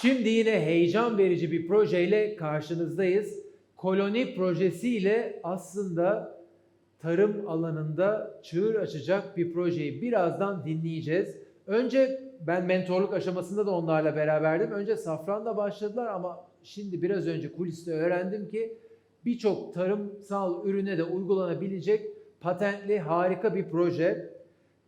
Şimdi yine heyecan verici bir projeyle karşınızdayız. Koloni projesiyle aslında tarım alanında çığır açacak bir projeyi birazdan dinleyeceğiz. Önce ben mentorluk aşamasında da onlarla beraberdim. Önce safranla başladılar ama şimdi biraz önce kuliste öğrendim ki birçok tarımsal ürüne de uygulanabilecek patentli harika bir proje.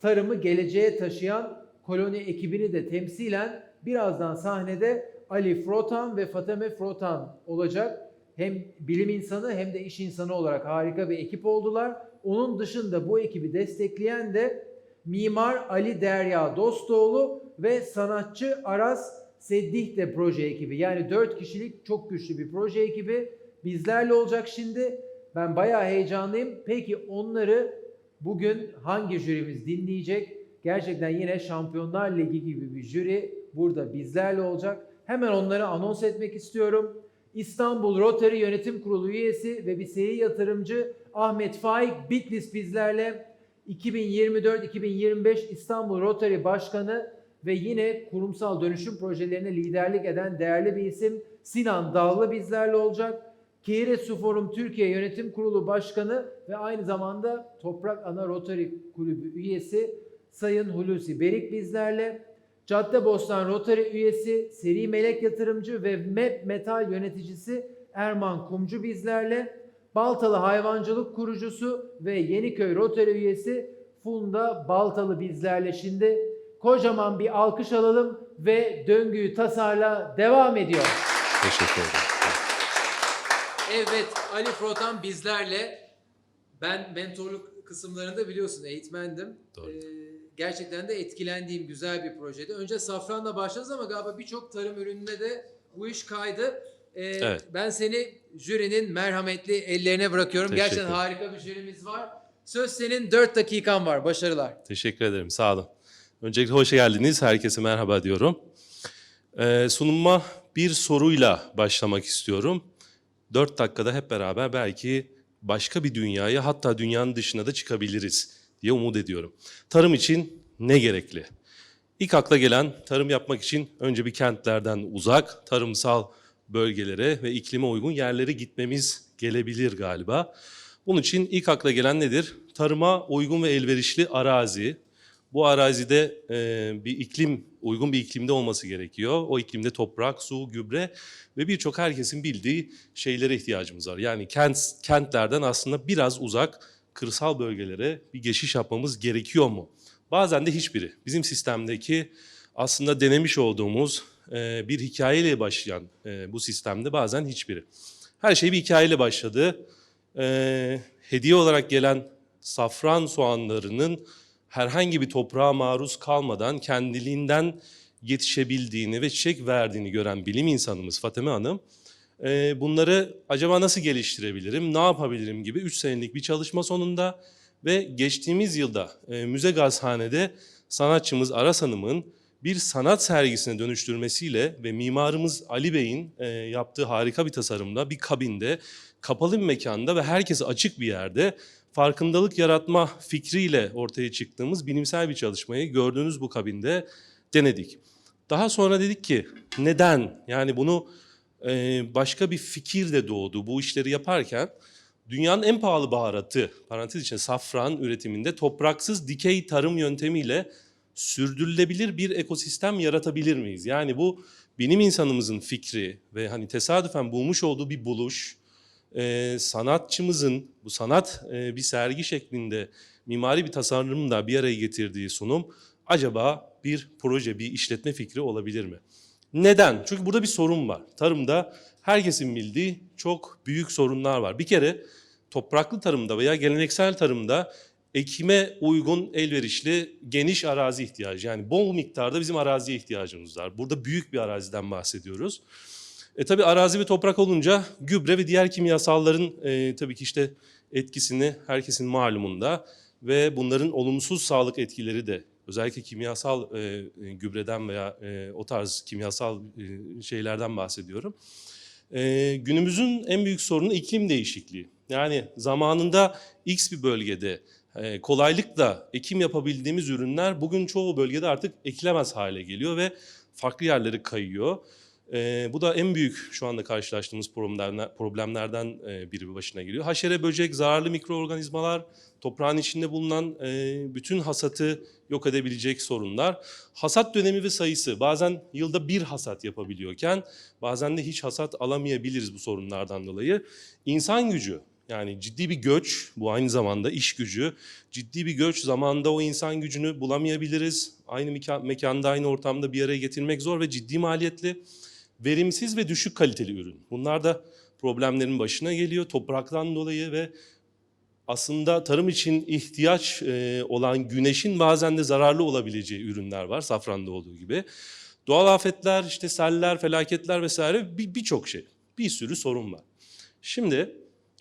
Tarımı geleceğe taşıyan koloni ekibini de temsilen birazdan sahnede Ali Frotan ve Fateme Frotan olacak. Hem bilim insanı hem de iş insanı olarak harika bir ekip oldular. Onun dışında bu ekibi destekleyen de mimar Ali Derya Dostoğlu ve sanatçı Aras Seddih de proje ekibi. Yani 4 kişilik çok güçlü bir proje ekibi bizlerle olacak şimdi. Ben bayağı heyecanlıyım. Peki onları bugün hangi jürimiz dinleyecek? Gerçekten yine Şampiyonlar Ligi gibi bir jüri burada bizlerle olacak. Hemen onları anons etmek istiyorum. İstanbul Rotary Yönetim Kurulu üyesi ve bir seri yatırımcı Ahmet Faik Bitlis bizlerle. 2024-2025 İstanbul Rotary Başkanı ve yine kurumsal dönüşüm projelerine liderlik eden değerli bir isim Sinan Dallı bizlerle olacak. Kehire Su Forum Türkiye Yönetim Kurulu Başkanı ve aynı zamanda Toprak Ana Rotary Kulübü üyesi Sayın Hulusi Berik bizlerle. Caddebostan Rotary üyesi, Seri Melek Yatırımcı ve MEP Metal yöneticisi Erman Kumcu bizlerle. Baltalı Hayvancılık Kurucusu ve Yeniköy Rotary üyesi Funda Baltalı bizlerle şimdi. Kocaman bir alkış alalım ve döngüyü tasarla devam ediyor. Teşekkür ederim. Evet Ali Frotan bizlerle. Ben mentorluk kısımlarında biliyorsun eğitmendim. Doğru. Ee, gerçekten de etkilendiğim güzel bir projeydi. Önce safranla başladınız ama galiba birçok tarım ürününe de bu iş kaydı. Ee, Evet. Ben seni jürinin merhametli ellerine bırakıyorum. Teşekkür Gerçekten harika bir jürimiz var. Söz senin 4 dakikan var. Başarılar. Teşekkür ederim. Sağ olun. Öncelikle hoş geldiniz. Herkese merhaba diyorum. Ee, sunuma bir soruyla başlamak istiyorum. Dört dakikada hep beraber belki başka bir dünyaya hatta dünyanın dışına da çıkabiliriz diye umut ediyorum. Tarım için ne gerekli? İlk akla gelen tarım yapmak için önce bir kentlerden uzak, tarımsal bölgelere ve iklime uygun yerlere gitmemiz gelebilir galiba. Bunun için ilk akla gelen nedir? Tarıma uygun ve elverişli arazi. Bu arazide e, bir iklim, uygun bir iklimde olması gerekiyor. O iklimde toprak, su, gübre ve birçok herkesin bildiği şeylere ihtiyacımız var. Yani kent kentlerden aslında biraz uzak kırsal bölgelere bir geçiş yapmamız gerekiyor mu? Bazen de hiçbiri. Bizim sistemdeki aslında denemiş olduğumuz e, bir hikayeyle başlayan e, bu sistemde bazen hiçbiri. Her şey bir hikayeyle başladı. E, hediye olarak gelen safran soğanlarının herhangi bir toprağa maruz kalmadan kendiliğinden yetişebildiğini ve çiçek verdiğini gören bilim insanımız Fateme Hanım, e, bunları acaba nasıl geliştirebilirim, ne yapabilirim gibi 3 senelik bir çalışma sonunda ve geçtiğimiz yılda e, Müze Gazhane'de sanatçımız Aras Hanım'ın bir sanat sergisine dönüştürmesiyle ve mimarımız Ali Bey'in e, yaptığı harika bir tasarımda bir kabinde, kapalı bir mekanda ve herkese açık bir yerde farkındalık yaratma fikriyle ortaya çıktığımız bilimsel bir çalışmayı gördüğünüz bu kabinde denedik. Daha sonra dedik ki neden? Yani bunu başka bir fikir de doğdu bu işleri yaparken. Dünyanın en pahalı baharatı, parantez içinde safran üretiminde topraksız dikey tarım yöntemiyle sürdürülebilir bir ekosistem yaratabilir miyiz? Yani bu bilim insanımızın fikri ve hani tesadüfen bulmuş olduğu bir buluş, e, sanatçımızın bu sanat e, bir sergi şeklinde mimari bir tasarımla bir araya getirdiği sunum acaba bir proje, bir işletme fikri olabilir mi? Neden? Çünkü burada bir sorun var. Tarımda herkesin bildiği çok büyük sorunlar var. Bir kere topraklı tarımda veya geleneksel tarımda ekime uygun, elverişli, geniş arazi ihtiyacı. Yani bol miktarda bizim araziye ihtiyacımız var. Burada büyük bir araziden bahsediyoruz. E tabii arazi ve toprak olunca gübre ve diğer kimyasalların e, tabii ki işte etkisini herkesin malumunda ve bunların olumsuz sağlık etkileri de özellikle kimyasal e, e, gübreden veya e, o tarz kimyasal e, şeylerden bahsediyorum. E, günümüzün en büyük sorunu iklim değişikliği. Yani zamanında X bir bölgede e, kolaylıkla ekim yapabildiğimiz ürünler bugün çoğu bölgede artık ekilemez hale geliyor ve farklı yerlere kayıyor. Ee, bu da en büyük şu anda karşılaştığımız problemler, problemlerden e, biri başına geliyor. Haşere, böcek, zararlı mikroorganizmalar, toprağın içinde bulunan e, bütün hasatı yok edebilecek sorunlar. Hasat dönemi ve sayısı bazen yılda bir hasat yapabiliyorken bazen de hiç hasat alamayabiliriz bu sorunlardan dolayı. İnsan gücü yani ciddi bir göç bu aynı zamanda iş gücü. Ciddi bir göç zamanda o insan gücünü bulamayabiliriz. Aynı mekan, mekanda aynı ortamda bir araya getirmek zor ve ciddi maliyetli. Verimsiz ve düşük kaliteli ürün. Bunlar da problemlerin başına geliyor topraktan dolayı ve aslında tarım için ihtiyaç e, olan güneşin bazen de zararlı olabileceği ürünler var safranda olduğu gibi. Doğal afetler, işte seller, felaketler vesaire bir- birçok şey, bir sürü sorun var. Şimdi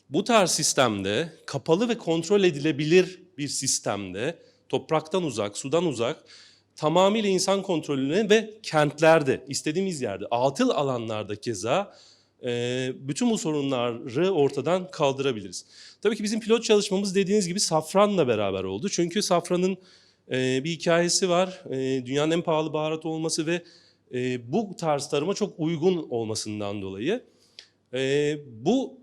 bu tarz sistemde kapalı ve kontrol edilebilir bir sistemde topraktan uzak, sudan uzak tamamıyla insan kontrolüne ve kentlerde, istediğimiz yerde, atıl alanlarda keza bütün bu sorunları ortadan kaldırabiliriz. Tabii ki bizim pilot çalışmamız dediğiniz gibi safranla beraber oldu. Çünkü safranın e, bir hikayesi var. E, dünyanın en pahalı baharatı olması ve e, bu tarz tarıma çok uygun olmasından dolayı. Bu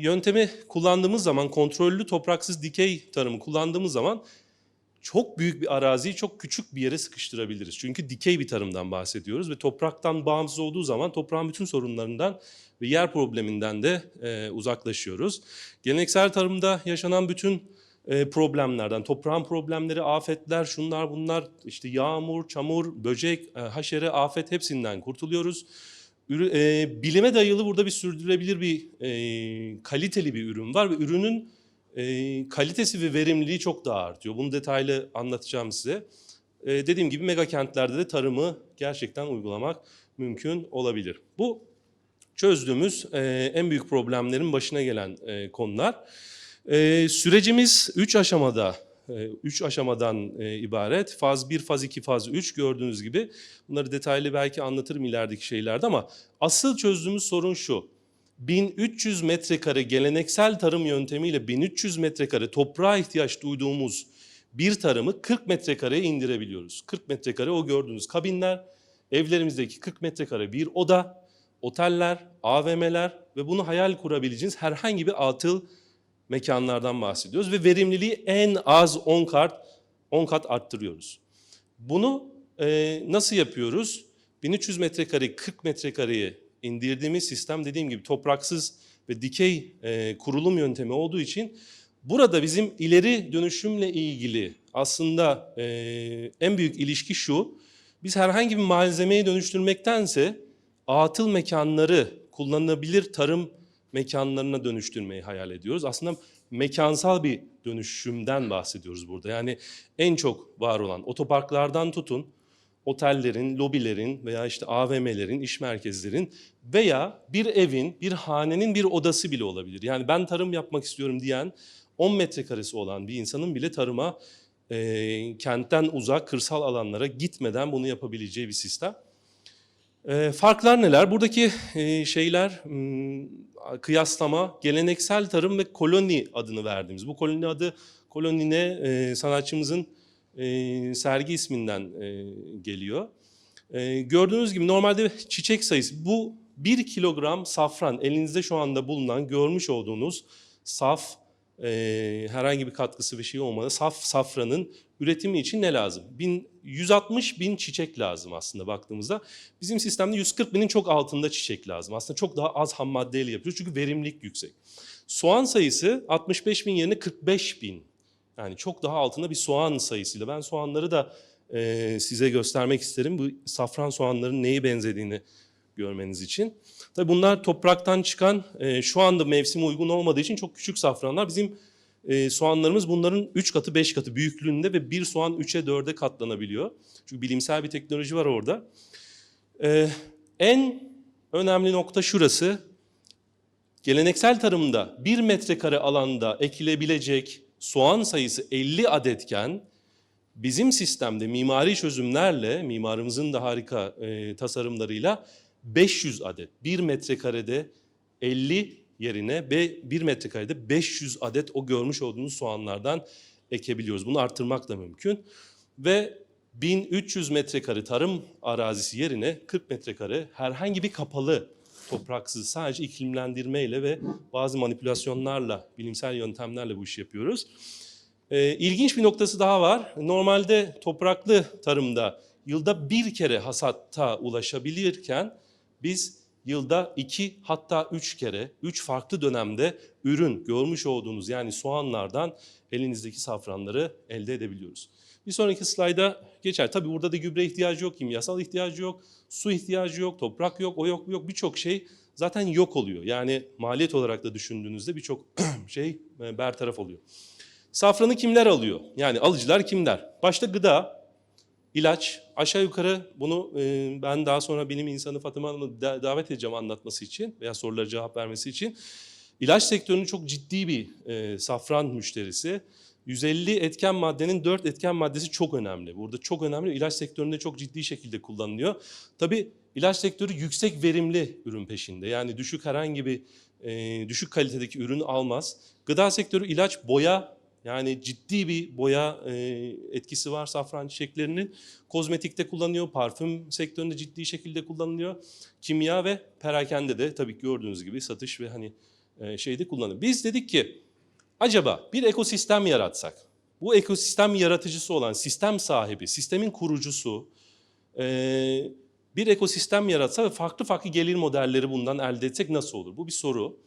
yöntemi kullandığımız zaman, kontrollü topraksız dikey tarımı kullandığımız zaman çok büyük bir araziyi çok küçük bir yere sıkıştırabiliriz. Çünkü dikey bir tarımdan bahsediyoruz ve topraktan bağımsız olduğu zaman toprağın bütün sorunlarından yer probleminden de e, uzaklaşıyoruz. Geleneksel tarımda yaşanan bütün e, problemlerden, toprağın problemleri, afetler, şunlar bunlar, işte yağmur, çamur, böcek, e, haşere, afet hepsinden kurtuluyoruz. Ürü- e, bilime dayalı burada bir sürdürülebilir bir e, kaliteli bir ürün var ve ürünün e, kalitesi ve verimliliği çok daha artıyor. Bunu detaylı anlatacağım size. E, dediğim gibi mega kentlerde de tarımı gerçekten uygulamak mümkün olabilir. Bu çözdüğümüz e, en büyük problemlerin başına gelen e, konular. E, sürecimiz 3 aşamada, 3 aşamadan e, ibaret. Faz 1, faz 2, faz 3 gördüğünüz gibi. Bunları detaylı belki anlatırım ilerideki şeylerde ama asıl çözdüğümüz sorun şu. 1300 metrekare geleneksel tarım yöntemiyle 1300 metrekare toprağa ihtiyaç duyduğumuz bir tarımı 40 metrekareye indirebiliyoruz. 40 metrekare o gördüğünüz kabinler, evlerimizdeki 40 metrekare bir oda, oteller, AVM'ler ve bunu hayal kurabileceğiniz herhangi bir atıl mekanlardan bahsediyoruz ve verimliliği en az 10 kat 10 kat arttırıyoruz. Bunu e, nasıl yapıyoruz? 1300 metrekare 40 metrekareye indirdiğimiz sistem dediğim gibi topraksız ve dikey e, kurulum yöntemi olduğu için burada bizim ileri dönüşümle ilgili aslında e, en büyük ilişki şu. Biz herhangi bir malzemeyi dönüştürmektense atıl mekanları kullanılabilir tarım mekanlarına dönüştürmeyi hayal ediyoruz. Aslında mekansal bir dönüşümden bahsediyoruz burada. Yani en çok var olan otoparklardan tutun, otellerin, lobilerin veya işte AVM'lerin, iş merkezlerin veya bir evin, bir hanenin bir odası bile olabilir. Yani ben tarım yapmak istiyorum diyen 10 metrekaresi olan bir insanın bile tarıma e, kentten uzak kırsal alanlara gitmeden bunu yapabileceği bir sistem. E, farklar neler? Buradaki e, şeyler hmm, kıyaslama geleneksel tarım ve koloni adını verdiğimiz. Bu koloni adı koloni ne? E, sanatçımızın e, sergi isminden e, geliyor. E, gördüğünüz gibi normalde çiçek sayısı bu 1 kilogram safran elinizde şu anda bulunan görmüş olduğunuz saf e, herhangi bir katkısı bir şey olmadan saf safranın üretimi için ne lazım? Bin, 160 bin çiçek lazım aslında baktığımızda. Bizim sistemde 140 binin çok altında çiçek lazım. Aslında çok daha az ham maddeyle yapıyoruz çünkü verimlilik yüksek. Soğan sayısı 65 bin yerine 45 bin. Yani çok daha altında bir soğan sayısıyla. Ben soğanları da e, size göstermek isterim. Bu safran soğanların neye benzediğini görmeniz için. Tabii bunlar topraktan çıkan, e, şu anda mevsim uygun olmadığı için çok küçük safranlar. Bizim e, soğanlarımız bunların 3 katı 5 katı büyüklüğünde ve bir soğan 3'e 4'e katlanabiliyor. Çünkü bilimsel bir teknoloji var orada. E, en önemli nokta şurası. Geleneksel tarımda 1 metrekare alanda ekilebilecek soğan sayısı 50 adetken bizim sistemde mimari çözümlerle, mimarımızın da harika e, tasarımlarıyla 500 adet. 1 metrekarede 50 yerine 1 metrekarede 500 adet o görmüş olduğunuz soğanlardan ekebiliyoruz. Bunu arttırmak da mümkün. Ve 1300 metrekare tarım arazisi yerine 40 metrekare herhangi bir kapalı topraksız sadece iklimlendirmeyle ve bazı manipülasyonlarla, bilimsel yöntemlerle bu işi yapıyoruz. Ee, ilginç bir noktası daha var. Normalde topraklı tarımda yılda bir kere hasatta ulaşabilirken biz yılda iki hatta üç kere, üç farklı dönemde ürün görmüş olduğunuz yani soğanlardan elinizdeki safranları elde edebiliyoruz. Bir sonraki slayda geçer. Tabii burada da gübre ihtiyacı yok, kimyasal ihtiyacı yok, su ihtiyacı yok, toprak yok, o yok, bu yok. Birçok şey zaten yok oluyor. Yani maliyet olarak da düşündüğünüzde birçok şey e, bertaraf oluyor. Safranı kimler alıyor? Yani alıcılar kimler? Başta gıda, ilaç. Aşağı yukarı bunu e, ben daha sonra bilim insanı Fatıma Hanım'ı da- davet edeceğim anlatması için veya sorulara cevap vermesi için. İlaç sektörünün çok ciddi bir e, safran müşterisi. 150 etken maddenin 4 etken maddesi çok önemli. Burada çok önemli. İlaç sektöründe çok ciddi şekilde kullanılıyor. Tabii ilaç sektörü yüksek verimli ürün peşinde. Yani düşük herhangi bir e, düşük kalitedeki ürün almaz. Gıda sektörü ilaç, boya yani ciddi bir boya e, etkisi var safran çiçeklerinin. Kozmetikte kullanılıyor, parfüm sektöründe ciddi şekilde kullanılıyor. Kimya ve perakende de tabii ki gördüğünüz gibi satış ve hani e, şeyde kullanılıyor. Biz dedik ki acaba bir ekosistem yaratsak, bu ekosistem yaratıcısı olan sistem sahibi, sistemin kurucusu e, bir ekosistem yaratsa ve farklı farklı gelir modelleri bundan elde etsek nasıl olur? Bu bir soru.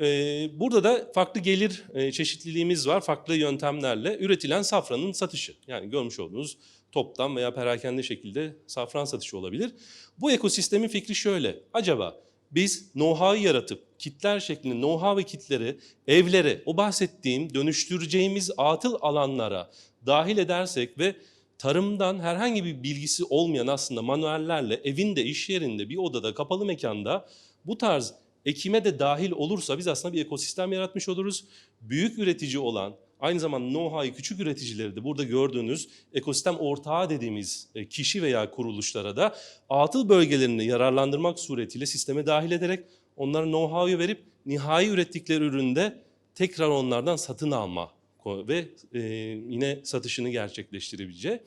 Ee, Burada da farklı gelir e, çeşitliliğimiz var. Farklı yöntemlerle üretilen safranın satışı. Yani görmüş olduğunuz toptan veya perakende şekilde safran satışı olabilir. Bu ekosistemin fikri şöyle. Acaba biz know-how'ı yaratıp kitler şeklinde know-how ve kitleri evlere, o bahsettiğim dönüştüreceğimiz atıl alanlara dahil edersek ve tarımdan herhangi bir bilgisi olmayan aslında manuellerle evinde, iş yerinde, bir odada, kapalı mekanda bu tarz ekime de dahil olursa biz aslında bir ekosistem yaratmış oluruz. Büyük üretici olan, aynı zamanda know-how'ı küçük üreticileri de burada gördüğünüz ekosistem ortağı dediğimiz e, kişi veya kuruluşlara da atıl bölgelerini yararlandırmak suretiyle sisteme dahil ederek onlara know-how'ı verip nihai ürettikleri üründe tekrar onlardan satın alma ve e, yine satışını gerçekleştirebileceği.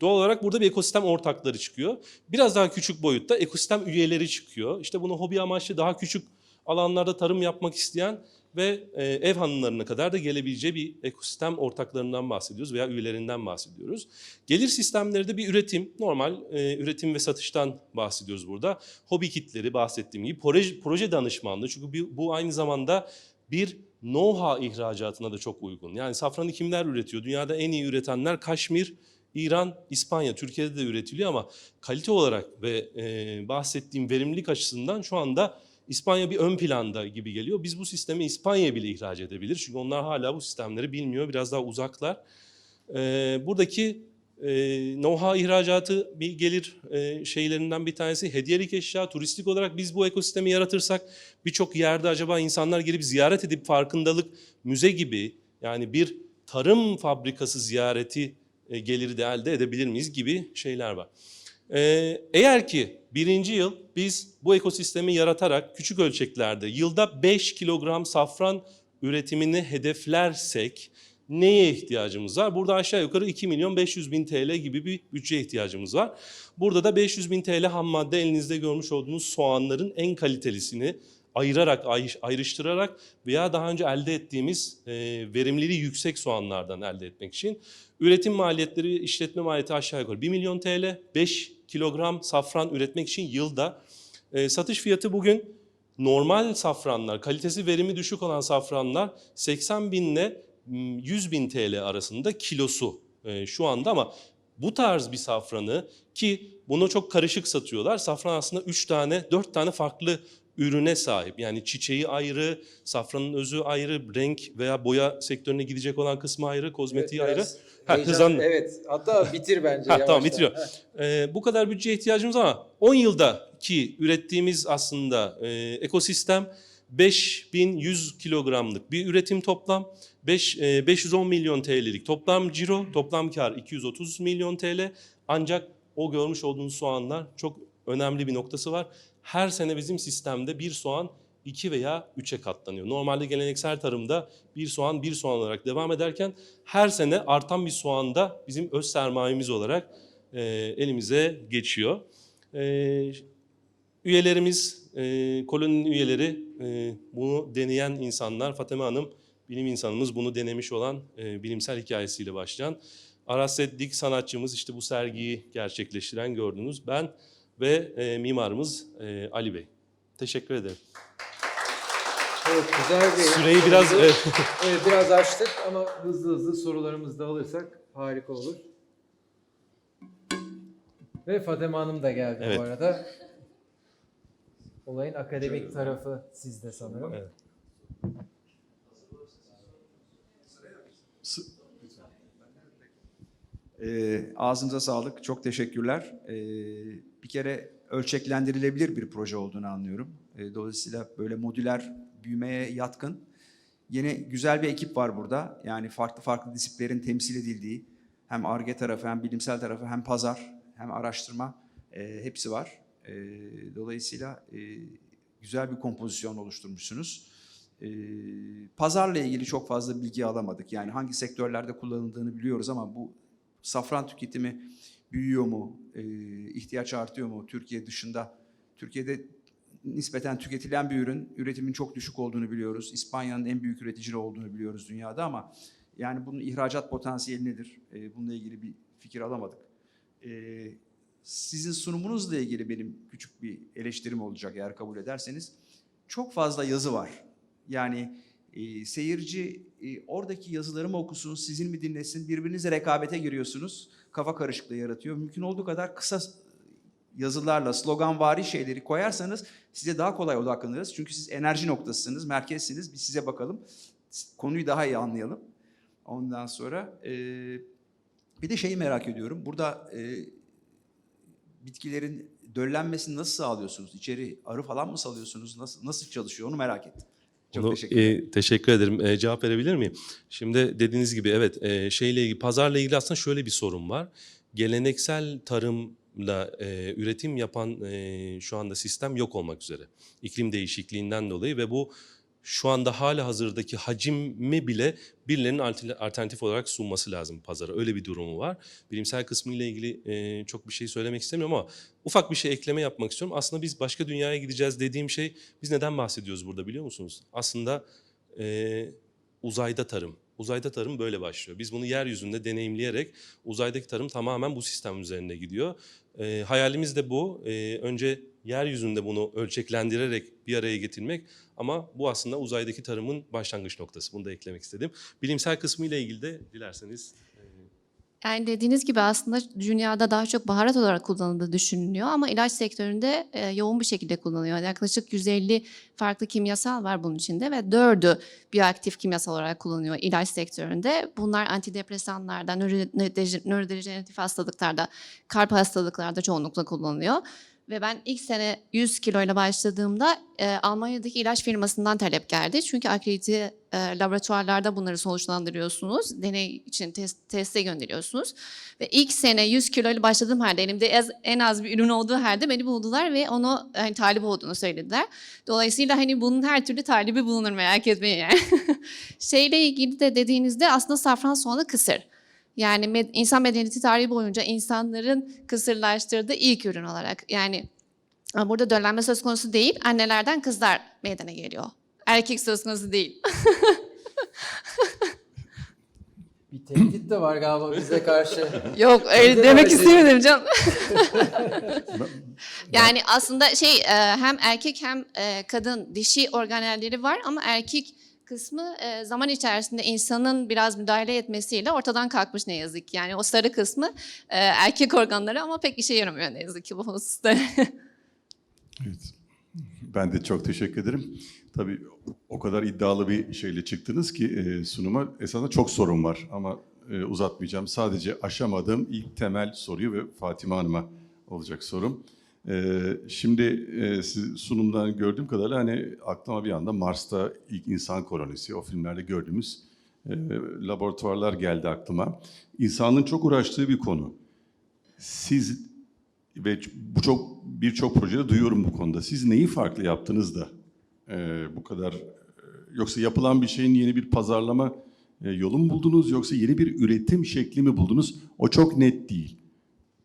Doğal olarak burada bir ekosistem ortakları çıkıyor. Biraz daha küçük boyutta ekosistem üyeleri çıkıyor. İşte bunu hobi amaçlı daha küçük alanlarda tarım yapmak isteyen ve e, ev hanımlarına kadar da gelebileceği bir ekosistem ortaklarından bahsediyoruz veya üyelerinden bahsediyoruz. Gelir sistemleri de bir üretim, normal e, üretim ve satıştan bahsediyoruz burada. Hobi kitleri bahsettiğim gibi proje, proje danışmanlığı çünkü bu aynı zamanda bir know-how ihracatına da çok uygun. Yani safranı kimler üretiyor? Dünyada en iyi üretenler Kaşmir, İran, İspanya, Türkiye'de de üretiliyor ama kalite olarak ve e, bahsettiğim verimlilik açısından şu anda İspanya bir ön planda gibi geliyor. Biz bu sistemi İspanya'ya bile ihraç edebiliriz. Çünkü onlar hala bu sistemleri bilmiyor, biraz daha uzaklar. E, buradaki e, know-how ihracatı bir gelir e, şeylerinden bir tanesi. Hediyelik eşya, turistik olarak biz bu ekosistemi yaratırsak birçok yerde acaba insanlar gelip ziyaret edip farkındalık, müze gibi yani bir tarım fabrikası ziyareti geliri de elde edebilir miyiz gibi şeyler var. Ee, eğer ki birinci yıl biz bu ekosistemi yaratarak küçük ölçeklerde yılda 5 kilogram safran üretimini hedeflersek neye ihtiyacımız var? Burada aşağı yukarı 2 milyon 500 bin TL gibi bir bütçe ihtiyacımız var. Burada da 500 bin TL ham madde elinizde görmüş olduğunuz soğanların en kalitelisini ayırarak, ay- ayrıştırarak veya daha önce elde ettiğimiz e, verimliliği yüksek soğanlardan elde etmek için üretim maliyetleri, işletme maliyeti aşağı yukarı 1 milyon TL, 5 kilogram safran üretmek için yılda. E, satış fiyatı bugün normal safranlar, kalitesi verimi düşük olan safranlar 80 binle 100 bin TL arasında kilosu e, şu anda ama bu tarz bir safranı ki bunu çok karışık satıyorlar. Safran aslında 3 tane, 4 tane farklı ürüne sahip. Yani çiçeği ayrı, safranın özü ayrı, renk veya boya sektörüne gidecek olan kısmı ayrı, kozmetiği Evet, ayrı. Ha, hızlan- Evet. Hatta bitir bence. Ha, tamam bitiriyor. Ee, bu kadar bütçeye ihtiyacımız ama 10 yıldaki ürettiğimiz aslında e, ekosistem 5100 kilogramlık bir üretim toplam. 5, e, 510 milyon TL'lik toplam ciro, toplam kar 230 milyon TL. Ancak o görmüş olduğunuz soğanlar çok önemli bir noktası var. Her sene bizim sistemde bir soğan 2 veya 3'e katlanıyor. Normalde geleneksel tarımda bir soğan bir soğan olarak devam ederken her sene artan bir soğan da bizim öz sermayemiz olarak e, elimize geçiyor. E, üyelerimiz, e, koloninin üyeleri e, bunu deneyen insanlar. Fatema Hanım bilim insanımız bunu denemiş olan e, bilimsel hikayesiyle başlayan. Aras Dik sanatçımız işte bu sergiyi gerçekleştiren gördünüz. Ben ve e, mimarımız e, Ali Bey. Teşekkür ederim. Evet güzel bir Süreyi biraz... e, Evet biraz açtık ama hızlı hızlı sorularımızı da alırsak harika olur. Ve Fatema Hanım da geldi Evet. bu arada. Olayın akademik tarafı sizde sanırım. Evet. Ee, ağzınıza sağlık. Çok teşekkürler. Ee, bir kere ölçeklendirilebilir bir proje olduğunu anlıyorum. Ee, dolayısıyla böyle modüler büyümeye yatkın. Yine güzel bir ekip var burada. Yani farklı farklı disiplerin temsil edildiği hem ARGE tarafı hem bilimsel tarafı hem pazar hem araştırma e, hepsi var. E, dolayısıyla e, güzel bir kompozisyon oluşturmuşsunuz. E, pazarla ilgili çok fazla bilgi alamadık. Yani hangi sektörlerde kullanıldığını biliyoruz ama bu safran tüketimi büyüyor mu, e, ihtiyaç artıyor mu Türkiye dışında? Türkiye'de nispeten tüketilen bir ürün, üretimin çok düşük olduğunu biliyoruz. İspanya'nın en büyük üreticileri olduğunu biliyoruz dünyada ama yani bunun ihracat potansiyeli nedir? E, bununla ilgili bir fikir alamadık. E, sizin sunumunuzla ilgili benim küçük bir eleştirim olacak eğer kabul ederseniz. Çok fazla yazı var. Yani e, seyirci e, oradaki yazıları mı okusun, sizin mi dinlesin, birbirinizle rekabete giriyorsunuz. Kafa karışıklığı yaratıyor. Mümkün olduğu kadar kısa yazılarla, sloganvari şeyleri koyarsanız size daha kolay odaklanırız. Çünkü siz enerji noktasısınız, merkezsiniz. Biz size bakalım. Konuyu daha iyi anlayalım. Ondan sonra e, bir de şeyi merak ediyorum. Burada e, bitkilerin döllenmesini nasıl sağlıyorsunuz? İçeri arı falan mı salıyorsunuz? Nasıl nasıl çalışıyor onu merak ettim. Çok Bunu, teşekkür ederim. e, teşekkür ederim. E, cevap verebilir miyim? Şimdi dediğiniz gibi evet e, şeyle ilgili pazarla ilgili aslında şöyle bir sorun var. Geleneksel tarımla e, üretim yapan e, şu anda sistem yok olmak üzere. İklim değişikliğinden dolayı ve bu şu anda hala hazırdaki hacmi bile birilerinin alter- alternatif olarak sunması lazım pazara. Öyle bir durumu var. Bilimsel kısmı ile ilgili e, çok bir şey söylemek istemiyorum ama ufak bir şey ekleme yapmak istiyorum. Aslında biz başka dünyaya gideceğiz dediğim şey biz neden bahsediyoruz burada biliyor musunuz? Aslında e, uzayda tarım. Uzayda tarım böyle başlıyor. Biz bunu yeryüzünde deneyimleyerek uzaydaki tarım tamamen bu sistem üzerinde gidiyor. E, hayalimiz de bu. E, önce yeryüzünde bunu ölçeklendirerek bir araya getirmek ama bu aslında uzaydaki tarımın başlangıç noktası. Bunu da eklemek istedim. Bilimsel kısmı ile ilgili de dilerseniz Yani dediğiniz gibi aslında dünyada daha çok baharat olarak kullanıldığı düşünülüyor ama ilaç sektöründe e, yoğun bir şekilde kullanılıyor. Yaklaşık 150 farklı kimyasal var bunun içinde ve dördü biyoaktif kimyasal olarak kullanılıyor ilaç sektöründe. Bunlar antidepresanlarda, nöro- nörodejeneratif hastalıklarda, kalp hastalıklarda çoğunlukla kullanılıyor. Ve ben ilk sene 100 kiloyla başladığımda e, Almanya'daki ilaç firmasından talep geldi. Çünkü akredite laboratuvarlarda bunları sonuçlandırıyorsunuz. Deney için test, teste gönderiyorsunuz. Ve ilk sene 100 kiloyla başladığım halde elimde az, en az bir ürün olduğu halde beni buldular ve onu hani, talip olduğunu söylediler. Dolayısıyla hani bunun her türlü talibi bulunur merak etmeyin yani. Şeyle ilgili de dediğinizde aslında safran soğanı kısır. Yani med- insan medeniyeti tarihi boyunca insanların kısırlaştırdığı ilk ürün olarak. Yani burada döllenme söz konusu değil, annelerden kızlar meydana geliyor. Erkek söz konusu değil. Bir tehdit de var galiba bize karşı. Yok öyle de demek istemedim canım. yani aslında şey e, hem erkek hem e, kadın dişi organelleri var ama erkek kısmı e, zaman içerisinde insanın biraz müdahale etmesiyle ortadan kalkmış ne yazık ki. Yani o sarı kısmı e, erkek organları ama pek işe yaramıyor ne yazık ki bu hususta. Evet. Ben de çok teşekkür ederim. Tabii o kadar iddialı bir şeyle çıktınız ki e, sunuma esasında çok sorun var ama e, uzatmayacağım. Sadece aşamadığım ilk temel soruyu ve Fatima Hanım'a olacak sorum. E, şimdi e, sunumdan gördüğüm kadarıyla hani aklıma bir anda Mars'ta ilk insan kolonisi, o filmlerde gördüğümüz e, laboratuvarlar geldi aklıma. İnsanlığın çok uğraştığı bir konu. Siz ve bu çok birçok projede duyuyorum bu konuda. Siz neyi farklı yaptınız da e, bu kadar yoksa yapılan bir şeyin yeni bir pazarlama yolu mu buldunuz yoksa yeni bir üretim şekli mi buldunuz? O çok net değil.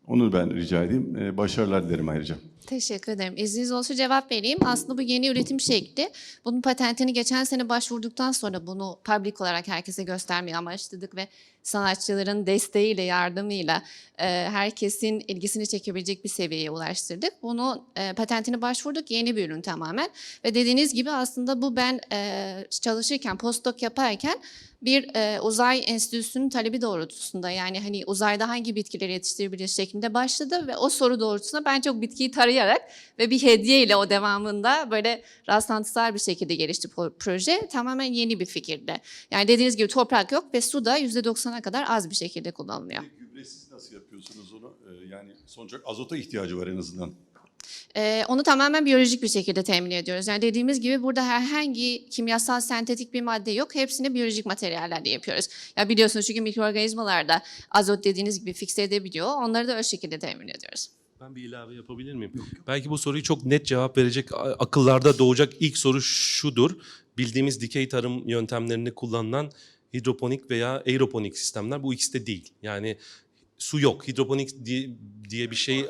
Onu ben rica edeyim. E, başarılar dilerim ayrıca. Teşekkür ederim. İzniniz olsa cevap vereyim. Aslında bu yeni üretim şekli. Bunun patentini geçen sene başvurduktan sonra bunu public olarak herkese göstermeyi amaçladık ve sanatçıların desteğiyle, yardımıyla e, herkesin ilgisini çekebilecek bir seviyeye ulaştırdık. Bunu e, patentini başvurduk. Yeni bir ürün tamamen. Ve dediğiniz gibi aslında bu ben e, çalışırken, postdoc yaparken bir e, uzay enstitüsünün talebi doğrultusunda yani hani uzayda hangi bitkileri yetiştirebiliriz şeklinde başladı ve o soru doğrultusunda ben çok bitkiyi tarayarak ve bir hediye ile o devamında böyle rastlantısal bir şekilde gelişti pro- proje. Tamamen yeni bir fikirdi. Yani dediğiniz gibi toprak yok ve su da %90'a kadar az bir şekilde kullanılıyor. Gübresiz nasıl yapıyorsunuz onu? E, yani sonuç olarak azota ihtiyacı var en azından. Ee, onu tamamen biyolojik bir şekilde temin ediyoruz. Yani dediğimiz gibi burada herhangi kimyasal sentetik bir madde yok. Hepsini biyolojik materyallerle yapıyoruz. Ya biliyorsunuz çünkü mikroorganizmalarda azot dediğiniz gibi fikse edebiliyor. Onları da o şekilde temin ediyoruz. Ben bir ilave yapabilir miyim? Belki bu soruyu çok net cevap verecek, akıllarda doğacak ilk soru şudur. Bildiğimiz dikey tarım yöntemlerini kullanılan hidroponik veya aeroponik sistemler bu ikisi de değil. Yani su yok. Hidroponik diye, diye bir şey.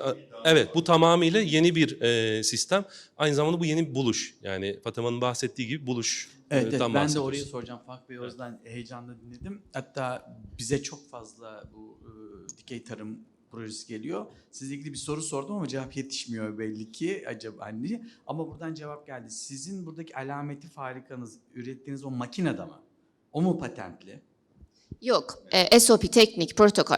Evet bu tamamıyla yeni bir e, sistem. Aynı zamanda bu yeni bir buluş. Yani Fatıma'nın bahsettiği gibi buluş. Evet, e, evet tam ben de orayı soracağım. Fark Bey Özden heyecanla dinledim. Hatta bize çok fazla bu e, dikey tarım projesi geliyor. Sizle ilgili bir soru sordum ama cevap yetişmiyor belli ki acaba hani. Ama buradan cevap geldi. Sizin buradaki alameti farikanız ürettiğiniz o makinede mi? O mu patentli? Yok. e, SOP teknik, protokol.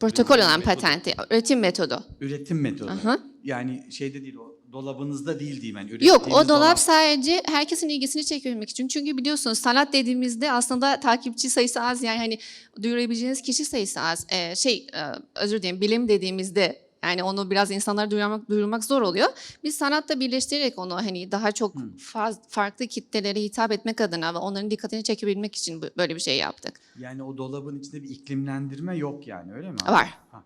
Protokol Üretim olan metodu. patenti, üretim metodu. Üretim metodu. Aha. Yani şeyde değil o dolabınızda değil diyeyim ben. Yok o dolap sadece herkesin ilgisini çekebilmek için. Çünkü biliyorsunuz sanat dediğimizde aslında takipçi sayısı az yani hani duyurabileceğiniz kişi sayısı az. Ee, şey e, özür dilerim bilim dediğimizde yani onu biraz insanlara duyurmak, duyurmak zor oluyor. Biz sanatla birleştirerek onu hani daha çok faz, farklı kitlelere hitap etmek adına ve onların dikkatini çekebilmek için böyle bir şey yaptık. Yani o dolabın içinde bir iklimlendirme yok yani öyle mi? Var. Ha,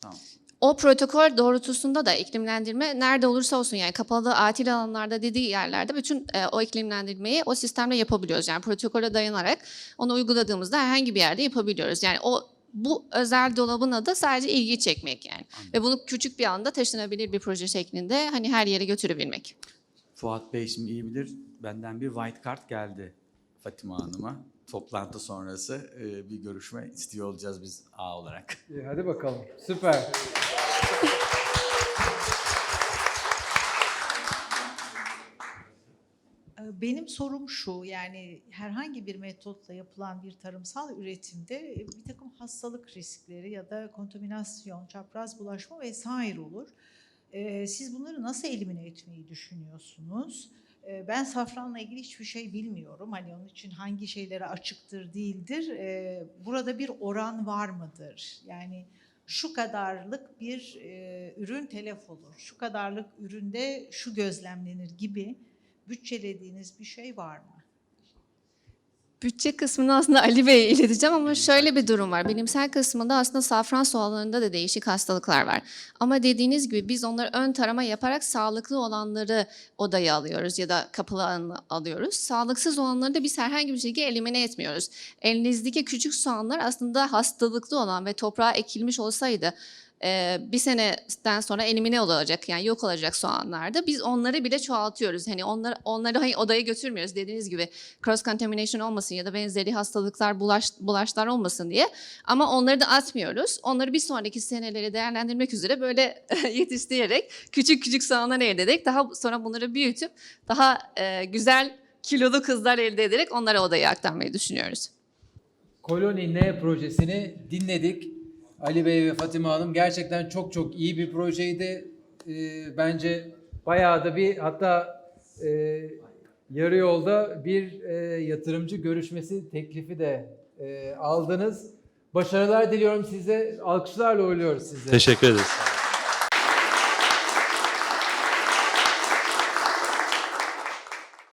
tamam. O protokol doğrultusunda da iklimlendirme nerede olursa olsun yani kapalı atil alanlarda dediği yerlerde bütün e, o iklimlendirmeyi o sistemle yapabiliyoruz. Yani protokole dayanarak onu uyguladığımızda herhangi bir yerde yapabiliyoruz. Yani o bu özel dolabın adı sadece ilgi çekmek yani. Ve bunu küçük bir anda taşınabilir bir proje şeklinde hani her yere götürebilmek. Fuat Bey şimdi iyi bilir. Benden bir white card geldi Fatima Hanım'a. Toplantı sonrası e, bir görüşme istiyor olacağız biz A olarak. E, Hadi bakalım. Süper. Benim sorum şu, yani herhangi bir metotla yapılan bir tarımsal üretimde bir takım hastalık riskleri ya da kontaminasyon, çapraz bulaşma vesaire olur. Siz bunları nasıl elimine etmeyi düşünüyorsunuz? Ben safranla ilgili hiçbir şey bilmiyorum. Hani onun için hangi şeylere açıktır, değildir. Burada bir oran var mıdır? Yani şu kadarlık bir ürün telef olur, şu kadarlık üründe şu gözlemlenir gibi bütçelediğiniz bir şey var mı? Bütçe kısmını aslında Ali Bey'e ileteceğim ama şöyle bir durum var. Bilimsel kısmında aslında safran soğanlarında da değişik hastalıklar var. Ama dediğiniz gibi biz onları ön tarama yaparak sağlıklı olanları odaya alıyoruz ya da kapalı alana alıyoruz. Sağlıksız olanları da biz herhangi bir şekilde elimine etmiyoruz. Elinizdeki küçük soğanlar aslında hastalıklı olan ve toprağa ekilmiş olsaydı e, bir seneden sonra elimine olacak yani yok olacak soğanlarda biz onları bile çoğaltıyoruz. Hani onları onları hani odaya götürmüyoruz dediğiniz gibi cross contamination olmasın ya da benzeri hastalıklar bulaş, bulaşlar olmasın diye. Ama onları da atmıyoruz. Onları bir sonraki seneleri değerlendirmek üzere böyle yetiştirerek küçük küçük soğanlar elde ederek daha sonra bunları büyütüp daha e, güzel kilolu kızlar elde ederek onları odaya aktarmayı düşünüyoruz. Koloni N projesini dinledik. Ali Bey ve Fatima Hanım gerçekten çok çok iyi bir projeydi. Ee, bence bayağı da bir hatta e, yarı yolda bir e, yatırımcı görüşmesi teklifi de e, aldınız. Başarılar diliyorum size. Alkışlarla uğurluyoruz sizi. Teşekkür ederiz.